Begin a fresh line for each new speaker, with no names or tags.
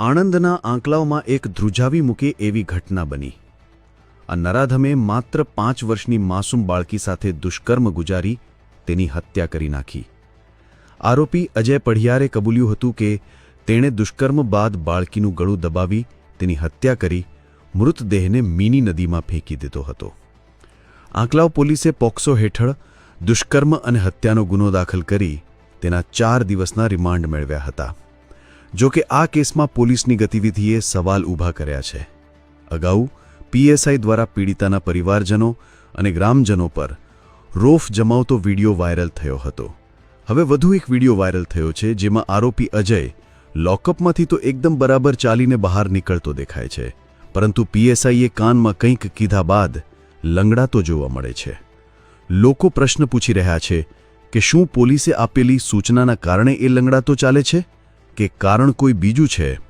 આણંદના આંકલાવમાં એક ધ્રુજાવી મૂકે એવી ઘટના બની. આ નરાધમે માત્ર પાંચ વર્ષની માસૂમ બાળકી સાથે દુષ્કર્મ ગુજારી તેની હત્યા કરી નાખી. આરોપી અજય પઢિયારે કબૂલ્યું હતું કે તેણે દુષ્કર્મ બાદ બાળકીનું ગળું દબાવી તેની હત્યા કરી મૃતદેહને મીની નદીમાં ફેંકી દીધો હતો. આંકલાવ પોલીસે પોક્સો હેઠળ દુષ્કર્મ અને હત્યાનો ગુનો દાખલ કરી તેના ચાર દિવસના રિમાન્ડ મેળવ્યા હતા. જો કે આ કેસમાં પોલીસની ગતિવિધિએ સવાલ ઊભા કર્યા છે. અગાઉ પીએસઆઈ દ્વારા પીડિતાના પરિવારજનો અને ગ્રામજનો પર રોફ જમાવતો વીડિયો વાયરલ થયો હતો. હવે વધુ એક વીડિયો વાયરલ થયો છે જેમાં આરોપી અજય લોકઅપમાંથી તો એકદમ બરાબર ચાલીને બહાર નીકળતો દેખાય છે, પરંતુ પીએસઆઈએ કાનમાં કંઈક કીધા બાદ લંગડાતો જોવા મળે છે. લોકો પ્રશ્ન પૂછી રહ્યા છે કે શું પોલીસે આપેલી સૂચનાના કારણે એ લંગડાતો ચાલે છે? કે કારણ કોઈ બીજું છે?